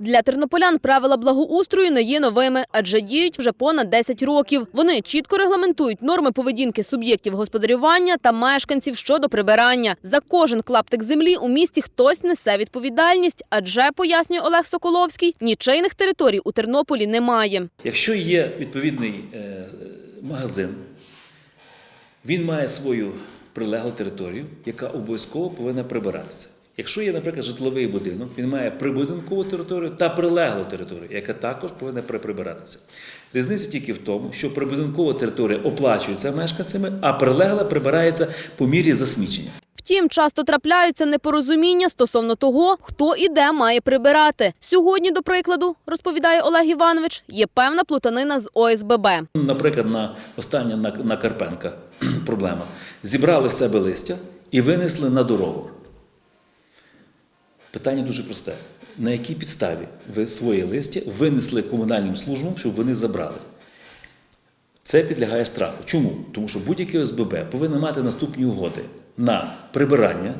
Для тернополян правила благоустрою не є новими, адже діють вже понад 10 років. Вони чітко регламентують норми поведінки суб'єктів господарювання та мешканців щодо прибирання. За кожен клаптик землі у місті хтось несе відповідальність, адже пояснює Олег Соколовський, нічийних територій у Тернополі немає. Якщо є відповідний е, магазин, він має свою прилеглу територію, яка обов'язково повинна прибиратися. Якщо є, наприклад, житловий будинок, він має прибудинкову територію та прилеглу територію, яка також повинна при- прибиратися. Різниця тільки в тому, що прибудинкова територія оплачується мешканцями, а прилегла прибирається по мірі засмічення. Втім, часто трапляються непорозуміння стосовно того, хто і де має прибирати. Сьогодні, до прикладу, розповідає Олег Іванович, є певна плутанина з ОСББ. Наприклад, на остання на, на Карпенка проблема. Зібрали в себе листя і винесли на дорогу. Питання дуже просте. На якій підставі ви своє листя винесли комунальним службам, щоб вони забрали? Це підлягає штрафу. Чому? Тому що будь-яке ОСББ повинно мати наступні угоди на прибирання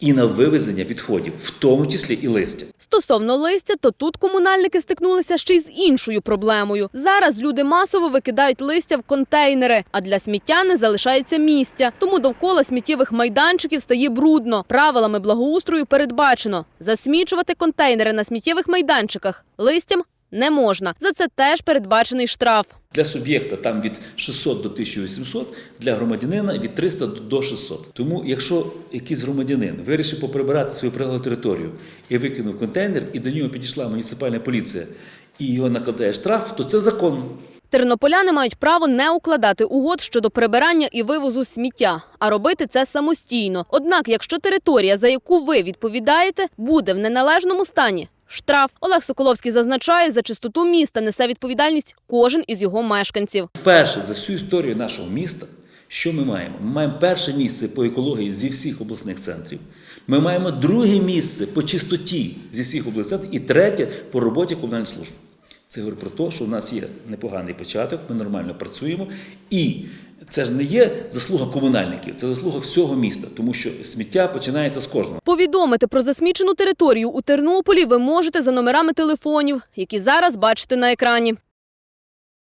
і на вивезення відходів, в тому числі і листя. Стосовно листя, то тут комунальники стикнулися ще й з іншою проблемою. Зараз люди масово викидають листя в контейнери, а для сміття не залишається місця. Тому довкола сміттєвих майданчиків стає брудно. Правилами благоустрою передбачено засмічувати контейнери на сміттєвих майданчиках листям не можна. За це теж передбачений штраф. Для суб'єкта там від 600 до 1800, для громадянина від 300 до 600. Тому, якщо якийсь громадянин вирішив поприбирати свою прилеглу територію і викинув контейнер, і до нього підійшла муніципальна поліція і його накладає штраф, то це законно. Тернополяни мають право не укладати угод щодо прибирання і вивозу сміття, а робити це самостійно. Однак, якщо територія, за яку ви відповідаєте, буде в неналежному стані. Штраф Олег Соколовський зазначає, за чистоту міста несе відповідальність кожен із його мешканців. Вперше за всю історію нашого міста, що ми маємо? Ми маємо перше місце по екології зі всіх обласних центрів. Ми маємо друге місце по чистоті зі всіх обласних центрів і третє по роботі комунальних служб. Це говорить про те, що в нас є непоганий початок, ми нормально працюємо. І це ж не є заслуга комунальників, це заслуга всього міста, тому що сміття починається з кожного. Повідомити про засмічену територію у Тернополі ви можете за номерами телефонів, які зараз бачите на екрані.